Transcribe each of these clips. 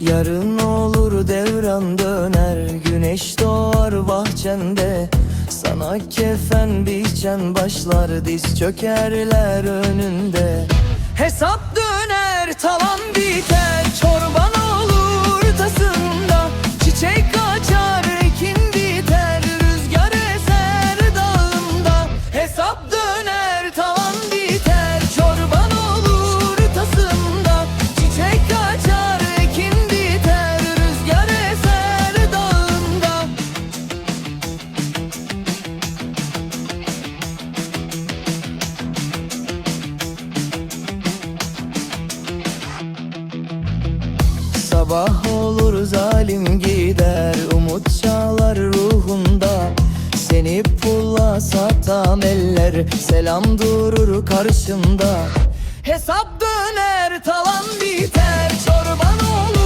Yarın olur devran döner Güneş doğar bahçende. Sana kefen biçen başlar Diz çökerler önünde. Hesap döner Sabah olur zalim gider. Umut çağlar ruhunda Seni pulla satan eller. Selam durur karşında Hesap döner talan biter. Çorban olur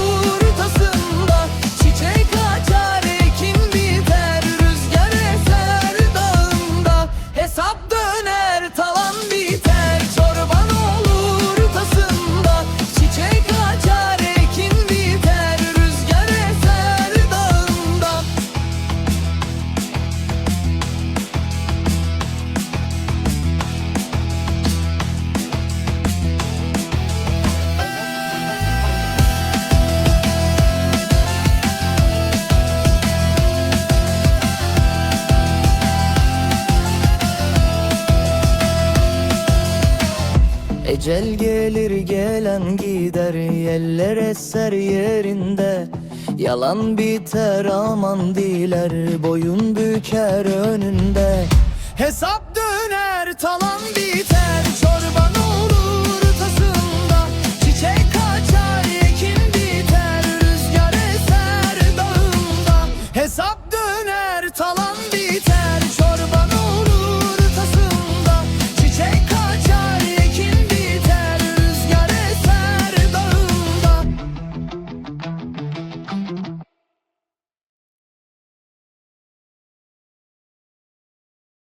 Ecel gelir gelen gider Yeller eser yerinde. Yalan biter aman diler Boyun büker önünde. Hesap döner talan